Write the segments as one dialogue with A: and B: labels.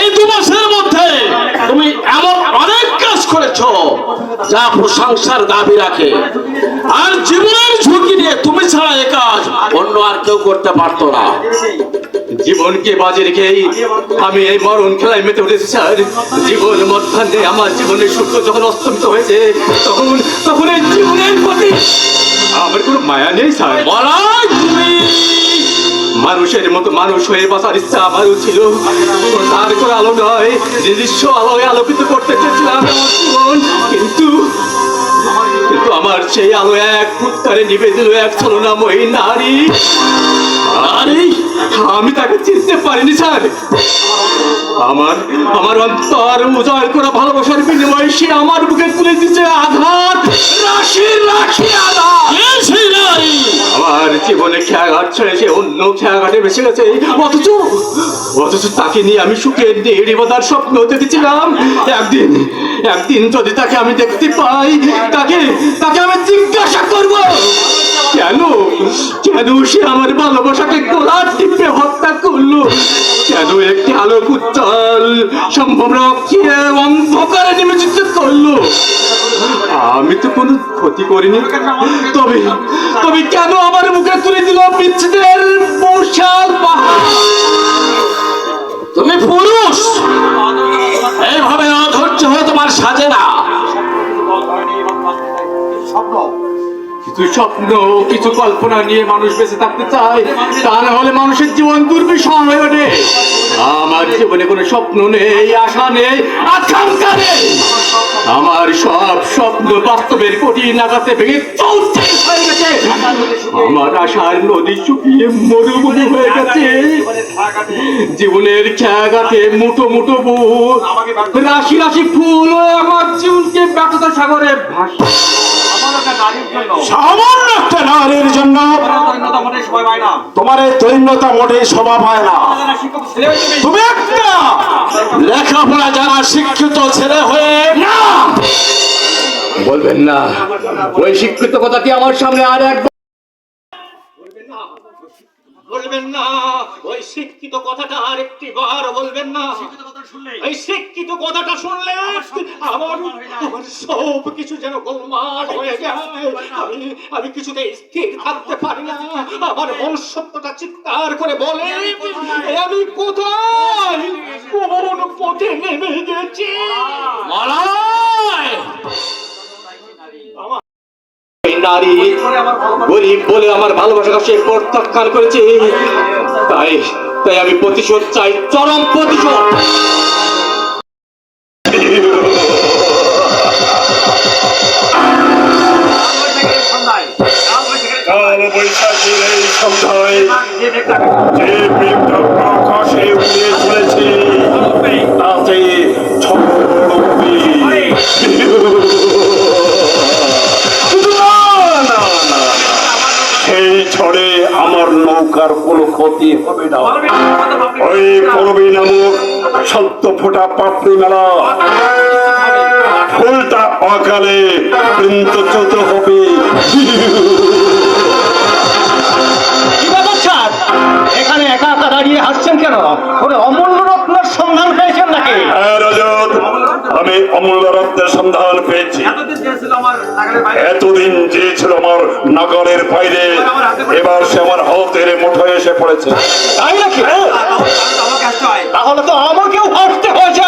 A: এই দু মাসের মধ্যে তুমি এমন অনেক কাজ করেছ যা প্রশংসার দাবি রাখে। আর জীবনের ঝুঁকি নিয়ে তুমি ছাড়া এ কাজ অন্য আর কেউ করতে পারতো না।
B: জীবনকে বাজে রেখেই আমি এই মরণ খেলায় মেতে উঠেছি, স্যার। জীবন মধ্যাহ্নে আমার জীবনের সূর্য যখন অস্তমিত হয়েছে, তখন তখন এই জীবনের প্রতি আমার কোনো মায়া নেই, স্যার।
A: তুমি
B: মানুষের মতো মানুষ হয়ে বাঁচার ইচ্ছা আমারও ছিল। তার করে আলো নয় নিজস্ব আলোয় আলোকিত করতে চেয়েছিলাম কিন্তু কিন্তু আমার সেই আলো এক ফুটকারে নিবে দিল এক ছলনাময়ী নারী। নারী আমি তাকে চিনতে পারিনি, স্যার। আমার আমার অন্তর উজাড় করা ভালোবাসার বিনিময়ে সে আমার বুকে তুলে দিচ্ছে আঘাত। রাশি রাশি, আঘাত। জীবনে খেয়াঘাট ছেড়েছে অন্য খেয়াঘাটে বেসে গেছে। অথচ অথচ তাকে নিয়ে আমি সুখের দেড়িবতার স্বপ্ন দেখেছিলাম একদিন একদিন যদি তাকে আমি দেখতে পাই, তাকে তাকে আমি জিজ্ঞাসা করব। কেন? কেন সে আমার ভালোবাসাকে গোলার টিপে হত্যা করল? কেন একটি আলোক উজ্জ্বল, সম্ভব অন্ধকারে নিমজ্জিত করল? আমি তো কোনো ক্ষতি করিনি। তবে তবে কেন আমার মুখে তুলে দিল বিচ্ছেদের বর্ষাল স্বপ্ন, কিছু কল্পনা নিয়ে মানুষ বেঁচে থাকতে চায় তা না হলে মানুষের জীবন দুর্বিষহ হয়ে ওঠে। আমার জীবনে কোনো স্বপ্ন নেই, আশা নেই, আকাঙ্ক্ষা নেই। আমার সব স্বপ্ন বাস্তবের ভেঙে গেছে। আমার আশার নদী শুকিয়ে মরুভূমি হয়ে গেছে। জীবনের খেয়াঘাটে মুঠো মুঠো বুক রাশি রাশি ফুল আমার জীবনকে ব্যর্থতা সাগরে ভাসে
A: সামান্য একটা নারীর জন্য। তোমার এই দৈন্যতা মোটেই স্বভাব হয় না। তুমি একটা লেখাপড়া যারা শিক্ষিত ছেলে হয়ে না।
B: বলবেন না। ওই শিক্ষিত কথাটি আমার সামনে আর একবার বলবেন না। ওই শিক্ষিত কথাটা আর একটি বার বলবেন না। এই শিক্ষিত কথাটা শুনলে আমার আমার সব কিছু যেন গোলমাল হয়ে যায় আমি আমি কিছুতে স্থির থাকতে পারি না। আমার মনুষ্যত্বটা চিৎকার করে বলে আমি কোথায়? কোন পথে নেমে গেছি গরিব বলে আমার ভালোবাসাটা সে প্রত্যাখ্যান করেছে। তাই তাই আমি প্রতিশোধ চাই চরম প্রতিশোধ।
C: বৈশাখীর এই সন্ধ্যায় যে মেঘটা আকাশে উড়ে চলেছে। তাতে নৌকার কোনো ক্ষতি হবে না। ওই পরবী নামক সদ্য ফোটা পাপড়ি মেলা। ফুলটা অকালে বৃন্দচ্যুত হবে।
D: এখানে একা একা দাঁড়িয়ে হাসছেন কেন? অমূল্য রত্নের সন্ধান পেয়েছেন নাকি?
C: হ্যাঁ আমি অমূল্য রত্নের সন্ধান পেয়েছি। এতদিন যে ছিল আমার নগরের বাইরে এবার সে আমার হাতের মুঠোয় এসে পড়েছে।
D: তাই নাকি? তাহলে তো আমাকেও হাসতে হয়েছে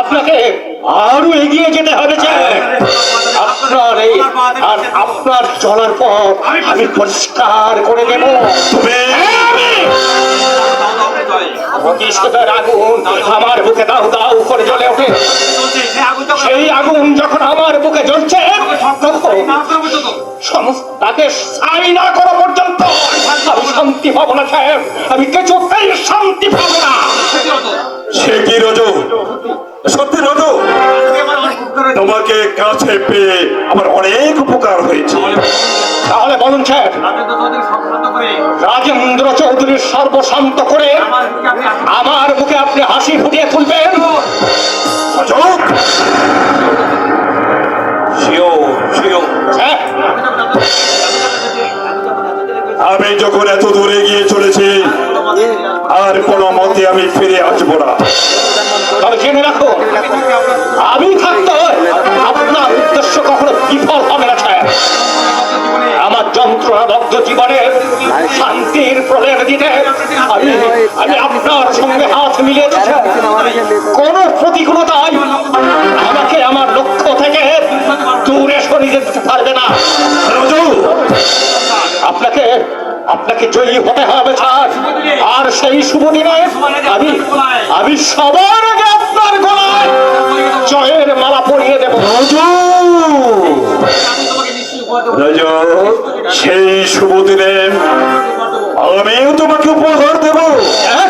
D: আপনাকে আরও এগিয়ে যেতে হবে। আপনার এই আর আপনার চলার পর আমি পরিষ্কার করে দেব।
C: তুমি
D: আগুন আমার বুকে দাউ দাউ করে জ্বলে ওঠে। সেই আগুন যখন আমার বুকে জ্বলছে তাকে ছাই না করা পর্যন্ত। আমি শান্তি পাবো না সাহেব। আমি কিছুতেই শান্তি পাবো না।
C: সে কি রজু? সত্যি রজু। তোমাকে কাছে পেয়ে আমার অনেক উপকার হয়েছে।
D: সাহেব রাজেন্দ্র চৌধুরীর সর্বশান্ত করে আমার বুকে আপনি হাসি ফুটিয়ে তুলবেন।
C: আমি যখন এত দূরে গিয়ে চলেছি আর কোনো মতে আমি ফিরে আসব না।
D: তবে জেনে রাখো, আমি থাকতে হয় আপনার উদ্দেশ্য কখনো বিফল হবে না স্যার আমার যন্ত্রণাদগ্ধ জীবনে শান্তির প্রলেপ দিতে আমি আমি আপনার সঙ্গে হাত মিলিয়েছি কোন প্রতিকূলতাই আমাকে আমার লক্ষ্য থেকে দূরে সরিয়ে যেতে পারবে না। আপনাকে আপনাকে জয়ী হতে হবে আর সেই শুভ দিনে আমি আমি সবার আগে আপনার গলায় জয়ের মালা পরিয়ে দেব।
C: সেই শুভ দিনে আমিও তোমাকে উপহার দেবো।
D: হ্যাঁ?